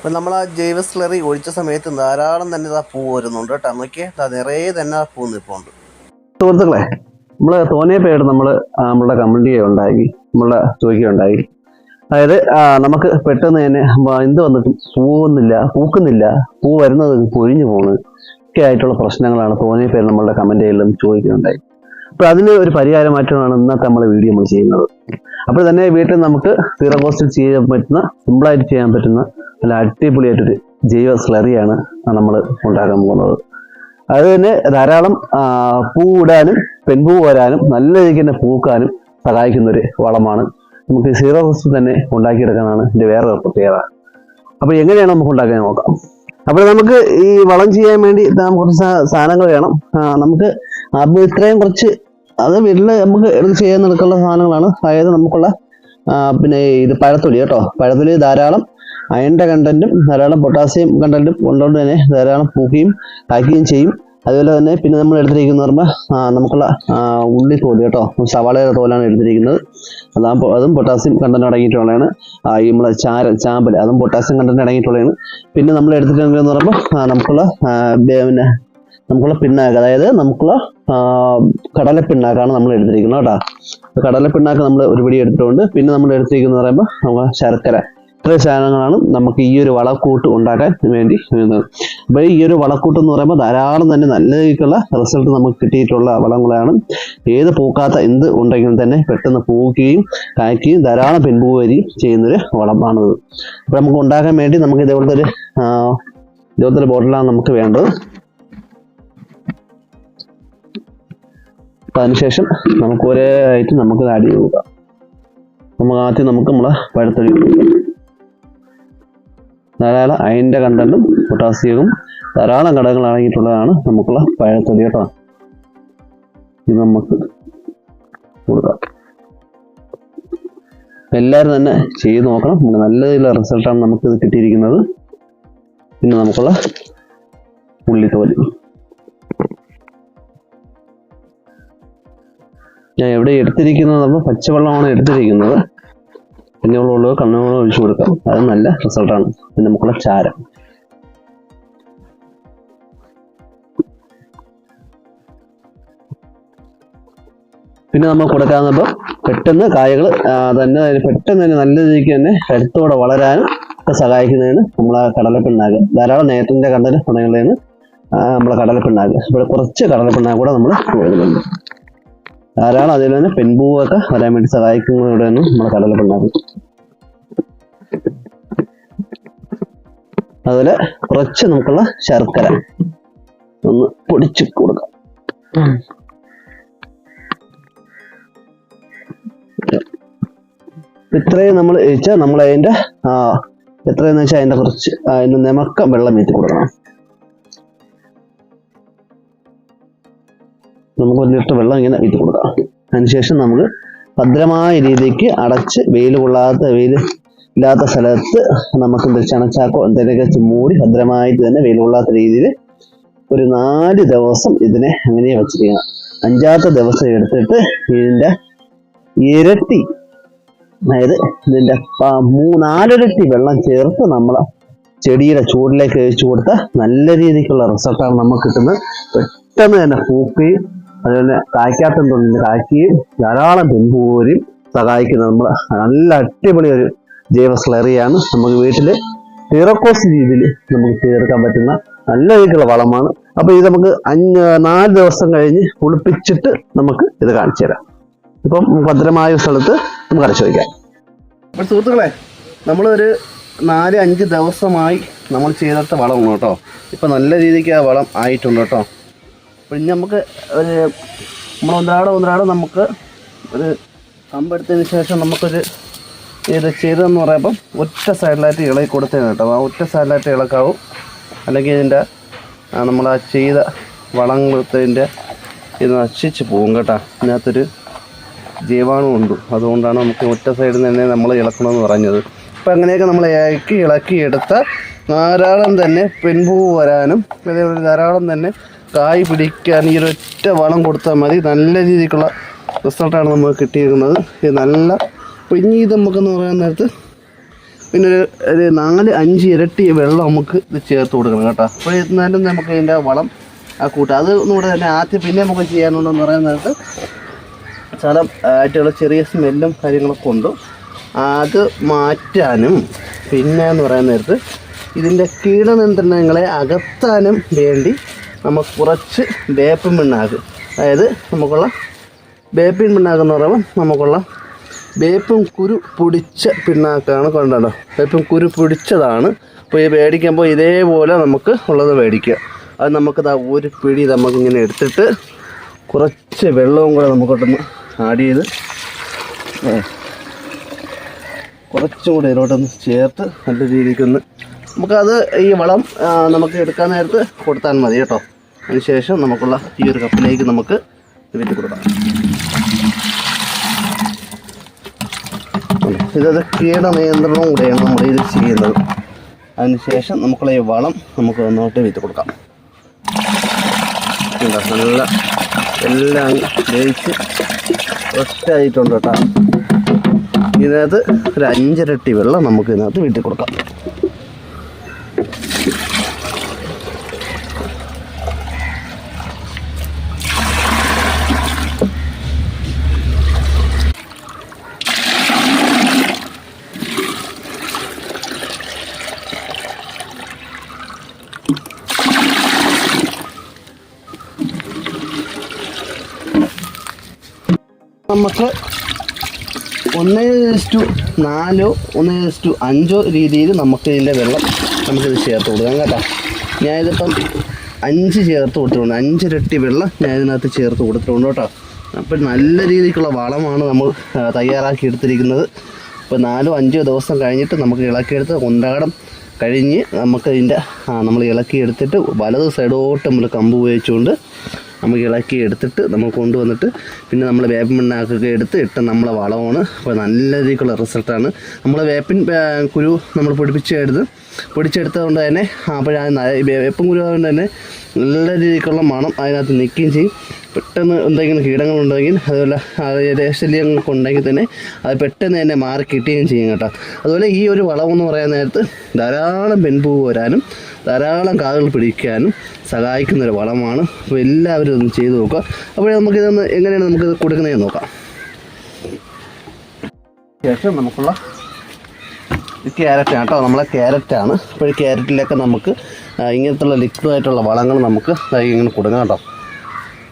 അപ്പം നമ്മൾ ആ ജൈവ സ്ലറി ഒഴിച്ച സമയത്ത് ധാരാളം തന്നെ ഇതാ പൂ വരുന്നുണ്ട് കേട്ടോ. ഇതാ നിറയെ തന്നെ ആ പൂ നിൽപ്പുണ്ട്. സുഹൃത്തുക്കളെ നമ്മൾ തോന്നിയ പേര് നമ്മൾ നമ്മളുടെ കമ്മ്യൂണിറ്റിയെ ഉണ്ടാക്കി നമ്മളുടെ ചോദിക്കുകയുണ്ടായി അതായത് ആ, നമുക്ക് പെട്ടെന്ന് തന്നെ എന്ത് വന്നിട്ടും പൂവുന്നില്ല പൂക്കുന്നില്ല പൂ വരുന്നത് പൊഴിഞ്ഞു പോകുന്നത് ഒക്കെ ആയിട്ടുള്ള പ്രശ്നങ്ങളാണ് തോന്നിയ പേര് നമ്മളുടെ കമന്റുകളിലും ചോദിക്കുന്നുണ്ടായി. അപ്പോൾ അതിന് ഒരു പരിഹാരമായിട്ടാണ് ഇന്നത്തെ നമ്മളെ വീഡിയോ നമ്മൾ ചെയ്യുന്നത്. അപ്പോൾ തന്നെ വീട്ടിൽ നമുക്ക് സീറോ കോസ്റ്റിൽ ചെയ്യാൻ പറ്റുന്ന സിമ്പിളായിട്ട് ചെയ്യാൻ പറ്റുന്ന നല്ല അടിപൊളിയായിട്ടൊരു ജൈവ സ്ലറിയാണ് നമ്മൾ ഉണ്ടാക്കാൻ പോകുന്നത്. അത് തന്നെ ധാരാളം ആ, പൂ ഇടാനും പെൺപൂ വരാനും നല്ല രീതിക്ക് തന്നെ പൂക്കാനും സഹായിക്കുന്ന ഒരു വളമാണ്. നമുക്ക് സീറോ കോസ്റ്റ് തന്നെ ഉണ്ടാക്കിയെടുക്കാനാണ് ഇതിന്റെ വേറെ പ്രത്യേകത. അപ്പോൾ എങ്ങനെയാണ് നമുക്ക് ഉണ്ടാക്കാൻ നോക്കാം. അപ്പോൾ നമുക്ക് ഈ വളം ചെയ്യാൻ വേണ്ടി കുറച്ച് സാധനങ്ങൾ വേണം. നമുക്ക് ആദ്യം ഇത്രയും കുറച്ച് അത് വീട്ടിൽ നമുക്ക് ചെയ്യാൻ നടക്കുള്ള സാധനങ്ങളാണ്. അതായത് നമുക്കുള്ള പിന്നെ ഇത് പഴത്തൊലി കേട്ടോ. പഴത്തൊലി ധാരാളം അയണിന്റെ കണ്ടന്റും ധാരാളം പൊട്ടാസ്യം കണ്ടന്റും കൊണ്ടുകൊണ്ട് തന്നെ ധാരാളം പൂക്കുകയും കായ്ക്കുകയും ചെയ്യും. അതുപോലെ തന്നെ പിന്നെ നമ്മൾ എടുത്തിരിക്കുന്ന പറയുമ്പോൾ നമുക്കുള്ള ഉള്ളി തോൽ കേട്ടോ സവാളയുടെ തോലാണ് എടുത്തിരിക്കുന്നത്. അതാകുമ്പോൾ അതും പൊട്ടാസ്യം കണ്ടന്റ് അടങ്ങിയിട്ടുള്ളതാണ്. ഈ നമ്മളെ ചാര ചാമ്പൽ അതും പൊട്ടാസ്യം കണ്ടന്റ് അടങ്ങിയിട്ടുള്ളതാണ്. പിന്നെ നമ്മൾ എടുത്തിട്ടുണ്ടെന്ന് പറയുമ്പോൾ നമുക്കുള്ള പിന്നെ നമുക്കുള്ള പിണ്ണാക്ക് അതായത് നമുക്കുള്ള കടല പിണ്ണാക്കാണ് നമ്മൾ എടുത്തിരിക്കുന്നത് കേട്ടോ. കടല പിണ്ണാക്ക് നമ്മൾ ഒരു പിടി എടുത്തിട്ടുണ്ട്. പിന്നെ നമ്മൾ എടുത്തിരിക്കുന്നത് പറയുമ്പോൾ നമ്മൾ ശർക്കര. ഇത്രയും സാധനങ്ങളാണ് നമുക്ക് ഈ ഒരു വളക്കൂട്ട് ഉണ്ടാക്കാൻ വേണ്ടി വരുന്നത്. അപ്പോൾ ഈ ഒരു വളക്കൂട്ട് എന്ന് പറയുമ്പോൾ ധാരാളം തന്നെ നല്ല രീതിക്കുള്ള റിസൾട്ട് നമുക്ക് കിട്ടിയിട്ടുള്ള വളങ്ങളാണ്. ഏത് പൂക്കാത്ത എന്ത് ഉണ്ടെങ്കിലും തന്നെ പെട്ടെന്ന് പൂക്കുകയും കായ്ക്കുകയും ധാരാളം വരികയും ചെയ്യുന്നൊരു വളമാണിത്. അപ്പോൾ നമുക്ക് ഉണ്ടാക്കാൻ വേണ്ടി നമുക്ക് ഇതേപോലത്തെ ഒരു ഇതേപോലത്തെ ഒരു ബോട്ടിലാണ് നമുക്ക് വേണ്ടത്. അപ്പം അതിനുശേഷം നമുക്ക് ഒരേ ആയിട്ട് നമുക്ക് ആഡ് ചെയ്ത് നമുക്ക് ആദ്യം നമുക്ക് നമ്മളെ കൊടുക്കാം ധാരാളം അയന്റെ കണ്ടന്റും പൊട്ടാസ്യവും ധാരാളം ഘടകങ്ങൾ അടങ്ങിയിട്ടുള്ളതാണ് നമുക്കുള്ള പഴത്തൊലി കേട്ടോ. ഇത് നമുക്ക് കൊടുക്കാം. എല്ലാവരും തന്നെ ചെയ്ത് നോക്കണം. നല്ല രീതിയിലുള്ള റിസൾട്ടാണ് നമുക്ക് ഇത് കിട്ടിയിരിക്കുന്നത്. പിന്നെ നമുക്കുള്ള ഉള്ളിത്തോലി. ഞാൻ എവിടെ എടുത്തിരിക്കുന്നത്? നമ്മൾ പച്ചവെള്ളമാണ് എടുത്തിരിക്കുന്നത്. പിന്നെ ഉള്ളത് കണ്ണുകൾ ഒഴിച്ചു കൊടുക്കാം അത് നല്ല റിസൾട്ടാണ് പിന്നെ നമുക്കുള്ള ചാരം. പിന്നെ നമ്മൾ കൊടുക്കാവുന്നപ്പോൾ പെട്ടെന്ന് കായകൾ തന്നെ പെട്ടെന്ന് തന്നെ നല്ല രീതിക്ക് തന്നെ കരുത്തോടെ വളരാനും ഒക്കെ സഹായിക്കുന്നതിന് നമ്മളെ കടലപ്പിണ്ണാക്ക്. ധാരാളം നേരത്തിന്റെ കണ്ടൽ ഗുണങ്ങളിൽ നിന്ന് നമ്മളെ കടലപ്പിണ്ണാക്ക്. ഇവിടെ കുറച്ച് കടലപ്പിണ്ണാക്ക് കൂടെ നമ്മൾ കൊടുക്കുന്നുണ്ട്. ധാരാളം അതിൽ തന്നെ പെൺപൂവൊക്കെ വരാൻ വേണ്ടി സഹായിക്കുന്നതോടെയാണ് നമ്മളെ കടലപ്പിണ്ണാക്ക് അതുപോലെ കുറച്ച് നമുക്കുള്ള ശർക്കര ഒന്ന് പൊടിച്ചു കൊടുക്കാം. ഇത്രയും നമ്മൾ വെച്ചാൽ നമ്മൾ അതിന്റെ ആ എത്രയെന്ന് വെച്ചാൽ അതിന്റെ കുറച്ച് അതിന്റെ നിമക്കം വെള്ളം വീട്ടി കൊടുക്കണം. നമുക്ക് ഒരു ലിറ്റർ വെള്ളം ഇങ്ങനെ വീത്തി കൊടുക്കാം. അതിനുശേഷം നമുക്ക് ഭദ്രമായ രീതിക്ക് അടച്ച് വെയിൽ കൊള്ളാത്ത വെയിൽ ഇല്ലാത്ത സ്ഥലത്ത് നമുക്ക് എന്താ ചണച്ചാക്കോ എന്തെങ്കിലുമൊക്കെ മൂടി ഭദ്രമായിട്ട് തന്നെ വെയിൽ കൊള്ളാത്ത രീതിയിൽ ഒരു നാല് ദിവസം ഇതിനെ അങ്ങനെ വെച്ചിരിക്കണം അഞ്ചാമത്തെ ദിവസം എടുത്തിട്ട് ഇതിന്റെ ഇരട്ടി അതായത് ഇതിന്റെ നാലിരട്ടി വെള്ളം ചേർത്ത് നമ്മൾ ചെടിയുടെ ചൂടിലേക്ക് ഒഴിച്ചു കൊടുത്താൽ നല്ല രീതിക്കുള്ള റിസൾട്ടാണ് നമുക്ക് കിട്ടുന്നത്. പെട്ടെന്ന് തന്നെ പൂക്കുകയും അതുപോലെ കായ്ക്കാത്ത തൊണ്ടിന് കായ്ക്കുകയും ധാരാളം പെൺപൂരും സഹായിക്കുന്ന നമ്മൾ നല്ല അടിപൊളി ഒരു ജൈവ സ്ലറിയാണ് നമുക്ക് വീട്ടിൽ ഇറക്കോസ് രീതിയിൽ നമുക്ക് ചെയ്തെടുക്കാൻ പറ്റുന്ന നല്ല രീതിയിലുള്ള വളമാണ്. അപ്പോൾ ഇത് നമുക്ക് അഞ്ച് നാല് ദിവസം കഴിഞ്ഞ് കുളിപ്പിച്ചിട്ട് നമുക്ക് ഇത് കാണിച്ചു തരാം. ഇപ്പം ഭദ്രമായ സ്ഥലത്ത് നമുക്ക് അടച്ചു വയ്ക്കാം അപ്പോൾ സുഹൃത്തുക്കളെ നമ്മളൊരു നാല് അഞ്ച് ദിവസമായി നമ്മൾ ചെയ്തെടുത്ത വളമാണ് കേട്ടോ. ഇപ്പം നല്ല രീതിക്ക് ആ വളം ആയിട്ടുണ്ട് കേട്ടോ. ഇനി നമുക്ക് ഒരു നമ്മൾ ഒന്നരാടെ ഒന്നരാടെ നമുക്ക് ഒരു കമ്പെടുത്തതിന് ശേഷം നമുക്കൊരു ഇത് ചെയ്തതെന്ന് പറയുമ്പം ഒറ്റ സൈഡിലായിട്ട് ഇളകി കൊടുത്തതാണ് കേട്ടോ. ആ ഒറ്റ സൈഡിലായിട്ട് ഇളക്കാവും. അല്ലെങ്കിൽ ഇതിന്റെ നമ്മൾ ആ ചെയ്ത വളങ്ങളത്തിന്റെ ഇത് നശിച്ച് പോകും കേട്ടോ. ഇതിനകത്തൊരു ജീവാണു ഉണ്ട്. അതുകൊണ്ടാണ് നമുക്ക് ഒറ്റ സൈഡിൽ തന്നെ നമ്മൾ ഇളക്കണമെന്ന് പറഞ്ഞത്. അപ്പം അങ്ങനെയൊക്കെ നമ്മൾ ഇളക്കി എടുത്ത ധാരാളം തന്നെ പെൺപൂ വരാനും അതേപോലെ ധാരാളം തന്നെ കായ് പിടിക്കാൻ ഈ ഒരൊറ്റ വളം കൊടുത്താൽ മതി. നല്ല രീതിക്കുള്ള റിസൾട്ടാണ് നമുക്ക് കിട്ടിയിരിക്കുന്നത്. ഇത് നല്ല ഇനി ഇത് നമുക്കെന്ന് പറയാൻ നേരത്ത് പിന്നെ ഒരു ഒരു നാല് അഞ്ച് ഇരട്ടി വെള്ളം നമുക്ക് ഇത് ചേർത്ത് കൊടുക്കണം കേട്ടോ. അപ്പോൾ എന്നാലും നമുക്ക് ഇതിന്റെ വളം ആ കൂട്ടാം. അത് ഒന്നുകൂടെ തന്നെ ആദ്യം പിന്നെ നമുക്ക് ചെയ്യാനുള്ളതെന്ന് നേരത്ത് ചില ആയിട്ടുള്ള ചെറിയ സ്മെല്ലും കാര്യങ്ങളൊക്കെ ഉണ്ട്. അത് മാറ്റാനും പിന്നെ എന്ന് പറയാൻ നേരത്ത് ഇതിന്റെ കീടനിയന്ത്രണങ്ങളെ അകത്താനും വേണ്ടി നമുക്ക് കുറച്ച് വേപ്പൻ പിണ്ണാക്ക്. അതായത് നമുക്കുള്ള വേപ്പിൻ പിണ്ണാക്ക് പറയുമ്പോൾ നമുക്കുള്ള വേപ്പും കുരു പൊടിച്ച പിണ്ണാക്കാണ് കണ്ടോ വേപ്പും കുരു പൊടിച്ചതാണ്. അപ്പോൾ ഈ മേടിക്കുമ്പോൾ ഇതേപോലെ നമുക്ക് ഉള്ളത് മേടിക്കുക. അത് നമുക്ക് ഒരു പിടി നമുക്കിങ്ങനെ എടുത്തിട്ട് കുറച്ച് വെള്ളവും കൂടെ നമുക്കൊട്ടൊന്ന് ആഡ് ചെയ്ത് കുറച്ചും കൂടെ ഇതിലോട്ടൊന്ന് ചേർത്ത് നല്ല രീതിക്കൊന്ന് നമുക്കത് ഈ വളം നമുക്ക് എടുക്കാൻ നേരത്ത് കൊടുത്താൽ മതി കേട്ടോ. അതിനുശേഷം നമുക്കുള്ള ഈ ഒരു കപ്പിലേക്ക് നമുക്ക് വിറ്റ് കൊടുക്കാം. ഇതത് കീട നിയന്ത്രണം കൂടെയാണ് നമ്മൾ ഇത് ചെയ്യുന്നത്. അതിനുശേഷം നമുക്കുള്ള ഈ വളം നമുക്ക് ഒന്നോട്ട് വിറ്റ് കൊടുക്കാം? നല്ല എല്ലാം വേവിച്ച് ഒറ്റായിട്ടുണ്ട് കേട്ടോ. ഇതിനകത്ത് ഒരു അഞ്ചരട്ടി വെള്ളം നമുക്ക് ഇതിനകത്ത് വീട്ടിൽ കൊടുക്കാം നമുക്ക് ഒന്ന് ടു നാലോ ഒന്ന് ടു അഞ്ചോ രീതിയിൽ നമുക്ക് ഇതിന്റെ വെള്ളം നമുക്കിത് ചേർത്ത് കൊടുക്കാം കേട്ടോ. ഞാനിതിപ്പം അഞ്ച് ചേർത്ത് കൊടുത്തിട്ടുണ്ട്. അഞ്ചിരട്ടി വെള്ളം ഞാൻ ഇതിനകത്ത് ചേർത്ത് കൊടുത്തിട്ടുണ്ട് കേട്ടോ. അപ്പം നല്ല രീതിക്കുള്ള വളമാണ് നമ്മൾ തയ്യാറാക്കി എടുത്തിരിക്കുന്നത്. ഇപ്പോൾ നാലോ അഞ്ചോ ദിവസം കഴിഞ്ഞിട്ട് നമുക്ക് ഇളക്കിയെടുത്ത് കൊണ്ടാടം കഴിഞ്ഞ് നമുക്ക് ഇതിന്റെ നമ്മൾ ഇളക്കിയെടുത്തിട്ട് വലത് സൈഡോട്ട് നമ്മൾ കമ്പ് ഉപയോഗിച്ചുകൊണ്ട് നമുക്ക് ഇളക്കി എടുത്തിട്ട് നമ്മൾ കൊണ്ടുവന്നിട്ട് പിന്നെ നമ്മൾ വേപ്പിൻ പിണ്ണാക്കൊക്കെ എടുത്ത് ഇട്ട് നമ്മളെ വളമാണ്. അപ്പോൾ നല്ല രീതിക്കുള്ള റിസൾട്ടാണ്. നമ്മൾ വേപ്പിൻ കുരു നമ്മൾ പൊടിപ്പിച്ചെടുത്ത് പൊടിച്ചെടുത്തത് കൊണ്ട് തന്നെ അപ്പോഴാണ് വേപ്പൻ കുരു കൊണ്ട് തന്നെ നല്ല രീതിക്കുള്ള മണം അതിനകത്ത് നിൽക്കുകയും ചെയ്യും. പെട്ടെന്ന് എന്തെങ്കിലും കീടങ്ങളുണ്ടെങ്കിൽ അതുപോലെ രേശല്യങ്ങളൊക്കെ ഉണ്ടെങ്കിൽ തന്നെ അത് പെട്ടെന്ന് തന്നെ മാറി കിട്ടുകയും ചെയ്യും കേട്ടോ. അതുപോലെ ഈ ഒരു വളമെന്ന് പറയുന്ന നേരത്ത് ധാരാളം പെൺപൂ വരാനും ധാരാളം കാതുകൾ പിടിക്കാനും സഹായിക്കുന്ന ഒരു വളമാണ്. അപ്പോൾ എല്ലാവരും ഒന്ന് ചെയ്തു നോക്കുക. അപ്പോൾ നമുക്കിതൊന്ന് എങ്ങനെയാണ് നമുക്കിത് കൊടുക്കുന്നതെന്ന് നോക്കാം. ശേഷം നമുക്കുള്ള ഈ ക്യാരറ്റാണ് കേട്ടോ. നമ്മളെ ക്യാരറ്റാണ്. അപ്പോൾ ക്യാരറ്റിലൊക്കെ നമുക്ക് ഇങ്ങനത്തുള്ള ലിക്വിഡായിട്ടുള്ള വളങ്ങൾ നമുക്ക് ഇങ്ങനെ കൊടുക്കാം കേട്ടോ.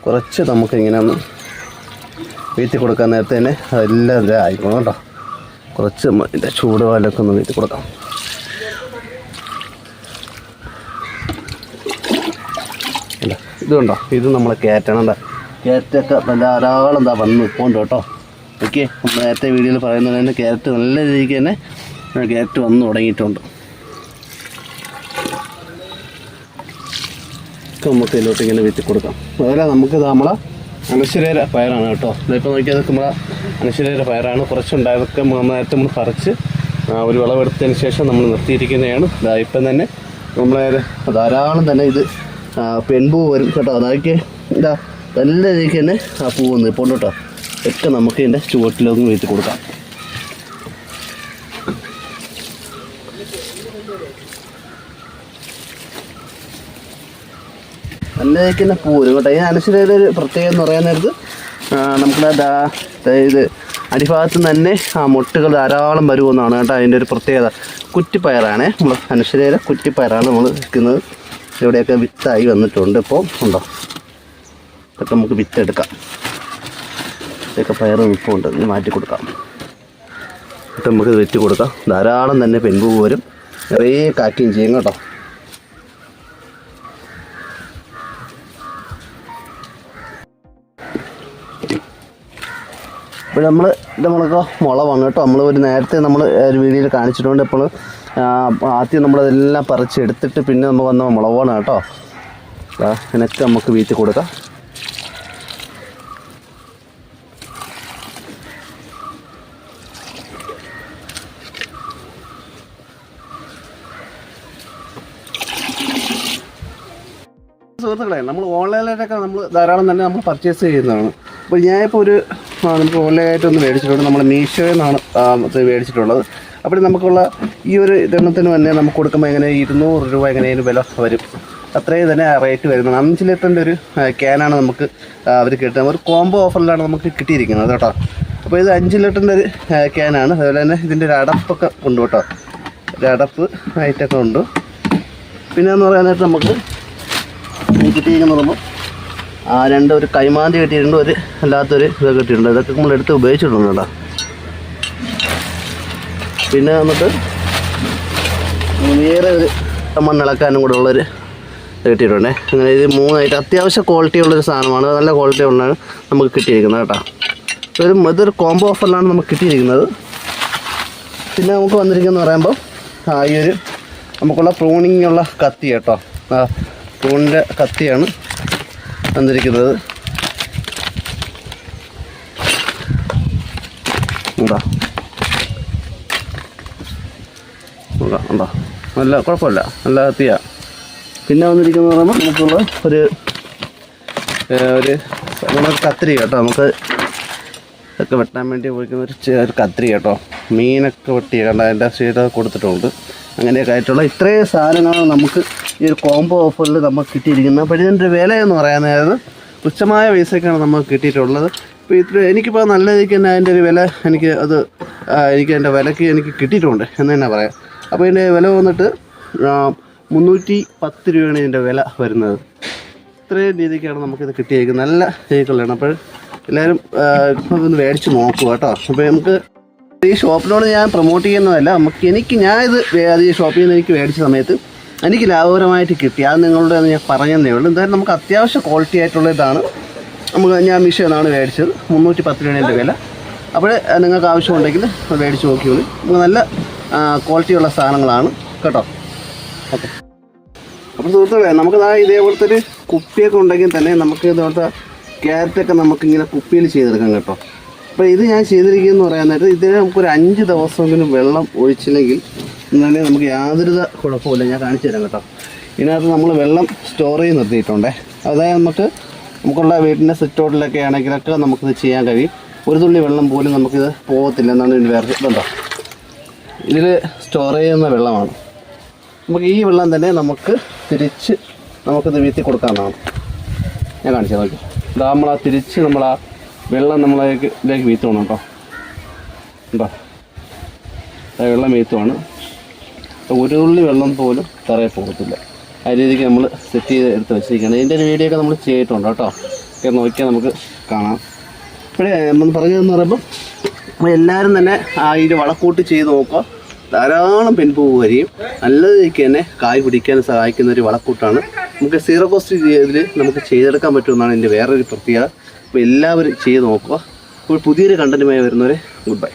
കുറച്ച് നമുക്ക് ഇങ്ങനെ ഒന്ന് വീട്ടിൽ കൊടുക്കാൻ നേരത്തെ തന്നെ അതെല്ലാം ഇതാ ആയിക്കോണം കേട്ടോ. കുറച്ച് ഇതിന്റെ ചൂട് പാലൊക്കെ ഒന്ന് വീട്ടിൽ കൊടുക്കാം. അല്ല ഇതുണ്ടോ ഇത് നമ്മൾ കയറ്റണം എന്താ കയറ്റൊക്കെ നല്ല ധാരാളം എന്താ വന്ന് നിൽപ്പുണ്ട് കേട്ടോ. ഓക്കെ നേരത്തെ വീഡിയോയിൽ പറയുന്നത് തന്നെ കയറ്റ് നല്ല രീതിക്ക് തന്നെ കയറ്റ് വന്ന് തുടങ്ങിയിട്ടുണ്ട്. നമുക്ക് ഇതിലോട്ട് ഇങ്ങനെ വിത്തി കൊടുക്കാം. അതുപോലെ നമുക്ക് നമ്മളെ അനശ്വരേര പയറാണ് കേട്ടോ. ഇതിപ്പോൾ നോക്കിയാൽ നമ്മളെ അനശ്വരേര പയറാണ്. കുറച്ചുണ്ടായതൊക്കെ നന്നായിട്ട് നമ്മൾ പറിച്ച് ഒരു വിളവെടുത്തതിന് ശേഷം നമ്മൾ നിർത്തിയിരിക്കുന്നതാണ്. ഇപ്പം തന്നെ നമ്മളെ ധാരാളം തന്നെ ഇത് പെൺപൂ വരും കേട്ടോ. അതൊക്കെ എന്താ നല്ല രീതിക്ക് തന്നെ ആ പൂ വന്ന് ഇപ്പോൾ കേട്ടോ. ഒക്കെ നമുക്ക് ഇതിന്റെ ചുവട്ടിലൊന്ന് വീഴ്ത്തി കൊടുക്കാം. നല്ല രീതിക്ക് തന്നെ പൂ വരും കേട്ടോ. ഈ അനശ്വരയുടെ ഒരു പ്രത്യേകത എന്ന് പറയാൻ നേരത്ത് നമ്മുടെ ദാ ഇത് അടിഭാഗത്ത് തന്നെ ആ മുട്ടുകൾ ധാരാളം വരുമെന്നാണ് കേട്ടോ അതിന്റെ ഒരു പ്രത്യേകത. കുറ്റിപ്പയറാണ്. നമ്മൾ അനശ്വരയുടെ കുറ്റിപ്പയറാണ് നമ്മൾ വിൽക്കുന്നത് ഇവിടെയൊക്കെ വിത്തായി വന്നിട്ടുണ്ട് ഇപ്പോൾ. ഉണ്ടോ? ഇതൊക്കെ നമുക്ക് വിത്തെടുക്കാം. ഇതൊക്കെ പയർ നിൽപ്പുണ്ട് ഇത് മാറ്റി കൊടുക്കാം. ഇപ്പം നമുക്ക് വെച്ച് കൊടുക്കാം. ധാരാളം തന്നെ പെൺപൂ വരും. നിറയെ കാക്കുകയും ചെയ്യും കേട്ടോ. ഇപ്പോൾ നമ്മൾ ഇത് മുള മുളവാണ് കേട്ടോ. നമ്മൾ ഒരു നേരത്തെ നമ്മൾ ഒരു വീഡിയോയിൽ കാണിച്ചിട്ടുണ്ട്. ഇപ്പോൾ ആദ്യം നമ്മളതെല്ലാം പറിച്ചെടുത്തിട്ട് പിന്നെ നമ്മൾ വന്ന മുളവാണ് കേട്ടോ. ഇതിനൊക്കെ നമുക്ക് വീട്ടിൽ കൊടുക്കാം. സുഹൃത്തുക്കളെ നമ്മൾ ഓൺലൈനിലായിട്ടൊക്കെ നമ്മൾ ധാരാളം തന്നെ നമ്മൾ പർച്ചേസ് ചെയ്യുന്നതാണ്. അപ്പോൾ ഞാനിപ്പോൾ ഒരു ആ, നമുക്ക് ഓൺലൈനായിട്ടൊന്ന് മേടിച്ചിട്ടുണ്ട്. നമ്മൾ മീഷോയിൽ നിന്നാണ് മേടിച്ചിട്ടുള്ളത്. അപ്പോൾ നമുക്കുള്ള ഈ ഒരു ഇതെണ്ണത്തിന് തന്നെ നമുക്ക് കൊടുക്കുമ്പോൾ എങ്ങനെ ഇരുന്നൂറ് രൂപ എങ്ങനെയും വില വരും. അത്രയും തന്നെ റേറ്റ് വരുന്നത്. അഞ്ച് ലിറ്ററിന്റെ ഒരു ക്യാനാണ് നമുക്ക് അവർ കിട്ടുന്നത്. ഒരു കോംബോ ഓഫറിലാണ് നമുക്ക് കിട്ടിയിരിക്കുന്നത് കേട്ടോ. അപ്പോൾ ഇത് അഞ്ച് ലിറ്ററിന്റെ ഒരു ക്യാനാണ്. അതുപോലെ തന്നെ ഇതിന്റെ ഒരു അടപ്പൊക്കെ ഉണ്ട് കേട്ടോ. ഒരു അടപ്പ് ആയിട്ടൊക്കെ ഉണ്ട്. പിന്നെ എന്ന് പറയാനായിട്ട് നമുക്ക് കിട്ടിയിരിക്കുന്നത് രണ്ട് ഒരു കൈമാന്തി കിട്ടിയിട്ടുണ്ട് ഒരു അല്ലാത്തൊരു ഇത് കിട്ടിയിട്ടുണ്ട്. ഇതൊക്കെ നമ്മൾ എടുത്ത് ഉപയോഗിച്ചിട്ടുണ്ട് കേട്ടോ. പിന്നെ വന്നിട്ട് വേറെ ഒരു മണ്ണിളക്കാനും കൂടെ ഉള്ളൊരു കിട്ടിയിട്ടുണ്ട്. അങ്ങനെ ഇത് മൂന്നായിട്ട് അത്യാവശ്യം ക്വാളിറ്റി ഉള്ളൊരു സാധനമാണ്. നല്ല ക്വാളിറ്റി ഉള്ളതാണ് നമുക്ക് കിട്ടിയിരിക്കുന്നത് കേട്ടോ. ഒരു ഇതൊരു കോംബോ ഓഫറിലാണ് നമുക്ക് കിട്ടിയിരിക്കുന്നത്. പിന്നെ നമുക്ക് വന്നിരിക്കുന്നത് പറയുമ്പോൾ ആ ഈ ഒരു നമുക്കുള്ള പ്രൂണിങ്ങുള്ള കത്തി കേട്ടോ. ആ പ്രൂണിന്റെ കത്തിയാണ്. ഉണ്ടോ? നല്ല കുഴപ്പമില്ല. നല്ല തീയ. പിന്നെ വന്നിരിക്കുന്നത് പറയുമ്പോൾ നമുക്കുള്ള ഒരു ഒരു നമ്മളൊരു കത്തിരി കേട്ടോ. നമുക്ക് ഒക്കെ വെട്ടാൻ വേണ്ടി ഉപയോഗിക്കുന്ന ഒരു ഒരു കത്രി കേട്ടോ. മീനൊക്കെ വെട്ടി കണ്ട അതിന്റെ ഷീറ്റ് കൊടുത്തിട്ടുണ്ട്. അങ്ങനെയൊക്കെ ആയിട്ടുള്ള ഇത്രയും സാധനങ്ങളാണ് നമുക്ക് ഈ ഒരു കോംബോ ഓഫറിൽ നമുക്ക് കിട്ടിയിരിക്കുന്നത്. അപ്പോൾ ഇതിന്റെ വില എന്ന് പറയുന്നത് തുച്ഛമായ പൈസയ്ക്കാണ് നമുക്ക് കിട്ടിയിട്ടുള്ളത്. അപ്പോൾ ഇത്ര എനിക്കിപ്പോൾ നല്ല രീതിക്ക് തന്നെ അതിന്റെ ഒരു വില എനിക്ക് അത് എനിക്ക് എന്റെ വിലക്ക് എനിക്ക് കിട്ടിയിട്ടുണ്ട് എന്ന് തന്നെ പറയാം. അപ്പോൾ ഇതിന്റെ വില വന്നിട്ട് മുന്നൂറ്റി പത്ത് രൂപയാണ് ഇതിന്റെ വില വരുന്നത്. ഇത്രയും രീതിക്കാണ് നമുക്കിത് കിട്ടിയിരിക്കുന്നത്. നല്ല രീതിക്കുള്ളതാണ്. അപ്പോൾ എല്ലാവരും ഇപ്പം ഒന്ന് മേടിച്ച് നോക്കുക കേട്ടോ. അപ്പോൾ നമുക്ക് ഈ ഷോപ്പിനോട് ഞാൻ പ്രൊമോട്ട് ചെയ്യുന്നതല്ല. നമുക്ക് എനിക്ക് ഞാൻ അത് ഈ ഷോപ്പിൽ നിന്ന് എനിക്ക് മേടിച്ച സമയത്ത് എനിക്ക് ലാഭകരമായിട്ട് കിട്ടി. അത് നിങ്ങളുടെ ഞാൻ പറഞ്ഞതേ ഉള്ളൂ. എന്തായാലും നമുക്ക് അത്യാവശ്യം ക്വാളിറ്റി ആയിട്ടുള്ള ഇതാണ്. നമുക്ക് ഞാൻ മീഷോ എന്നാണ് മേടിച്ചത്. മുന്നൂറ്റി പത്ത് രൂപയുടെ വില. അപ്പോൾ നിങ്ങൾക്ക് ആവശ്യമുണ്ടെങ്കിൽ മേടിച്ച് നോക്കിയോളൂ നല്ല ക്വാളിറ്റിയുള്ള സാധനങ്ങളാണ്. കേട്ടോ? ഓക്കെ. അപ്പോൾ സുഹൃത്തുക്കളെ നമുക്ക് ആ ഇതേപോലത്തെ ഒരു കുപ്പിയൊക്കെ ഉണ്ടെങ്കിൽ തന്നെ നമുക്ക് ഇതുപോലത്തെ ക്യാരറ്റൊക്കെ നമുക്കിങ്ങനെ കുപ്പിയിൽ ചെയ്തെടുക്കാം കേട്ടോ. അപ്പോൾ ഇത് ഞാൻ ചെയ്തിരിക്കുന്നതെന്ന് പറയാൻ നേരത്തെ ഇതിന് നമുക്കൊരു അഞ്ച് ദിവസമെങ്കിലും വെള്ളം ഒഴിച്ചില്ലെങ്കിൽ എന്നാലേ നമുക്ക് യാതൊരു കുഴപ്പമില്ല ഞാൻ കാണിച്ചു തരാം കേട്ടോ. ഇതിനകത്ത് നമ്മൾ വെള്ളം സ്റ്റോർ ചെയ്ത് നിർത്തിയിട്ടുണ്ടേ. അതായത് നമുക്ക് നമുക്കുള്ള വീട്ടിന്റെ സിറ്റൗട്ടിലൊക്കെ ആണെങ്കിലൊക്കെ നമുക്കിത് ചെയ്യാൻ കഴിയും. ഒരു തുള്ളി വെള്ളം പോലും നമുക്കിത് പോകത്തില്ല എന്നാണ് ഇതിന്റെ വേറെ ഇതുണ്ടോ ഇതിൽ സ്റ്റോർ ചെയ്യുന്ന വെള്ളമാണ്. നമുക്ക് ഈ വെള്ളം തന്നെ നമുക്ക് തിരിച്ച് നമുക്കിത് വീത്തി കൊടുക്കാവുന്നതാണ്. ഞാൻ കാണിച്ചു നോക്കി ഇതാ നമ്മൾ ആ തിരിച്ച് നമ്മൾ ആ വെള്ളം നമ്മളേക്ക് ഇതിലേക്ക് വീത്തണം കേട്ടോ. ഉണ്ടോ വെള്ളം വീത്തുവാണ്. ഒരു ഉള്ളി വെള്ളം പോലും തറയിൽ പോകത്തില്ല. ആ രീതിക്ക് നമ്മൾ സെറ്റ് ചെയ്ത് എടുത്ത് വെച്ചിരിക്കുകയാണ്. ഇതിന്റെ ഒരു വീഡിയോ ഒക്കെ നമ്മൾ ചെയ്തിട്ടുണ്ട് കേട്ടോ. ഒക്കെ നോക്കിയാൽ നമുക്ക് കാണാം. ഇപ്പോഴേ നമ്മൾ പറഞ്ഞതെന്ന് പറയുമ്പോൾ എല്ലാവരും തന്നെ ആ ഇതിന്റെ വളക്കൂട്ട് ചെയ്ത് നോക്കുക. ധാരാളം പെൺപൂവ് വരികയും നല്ല രീതിക്ക് തന്നെ കായ് പിടിക്കാൻ സഹായിക്കുന്ന ഒരു വളക്കൂട്ടാണ്. നമുക്ക് സീറോ കോസ്റ്റ് ഇതിൽ നമുക്ക് ചെയ്തെടുക്കാൻ പറ്റുമെന്നാണ് എന്റെ വേറൊരു പ്രത്യേകത. അപ്പോൾ എല്ലാവരും ചെയ്ത് നോക്കുക. അപ്പോൾ പുതിയൊരു കണ്ടന്റുമായി വരുന്നവരെ ഗുഡ് ബൈ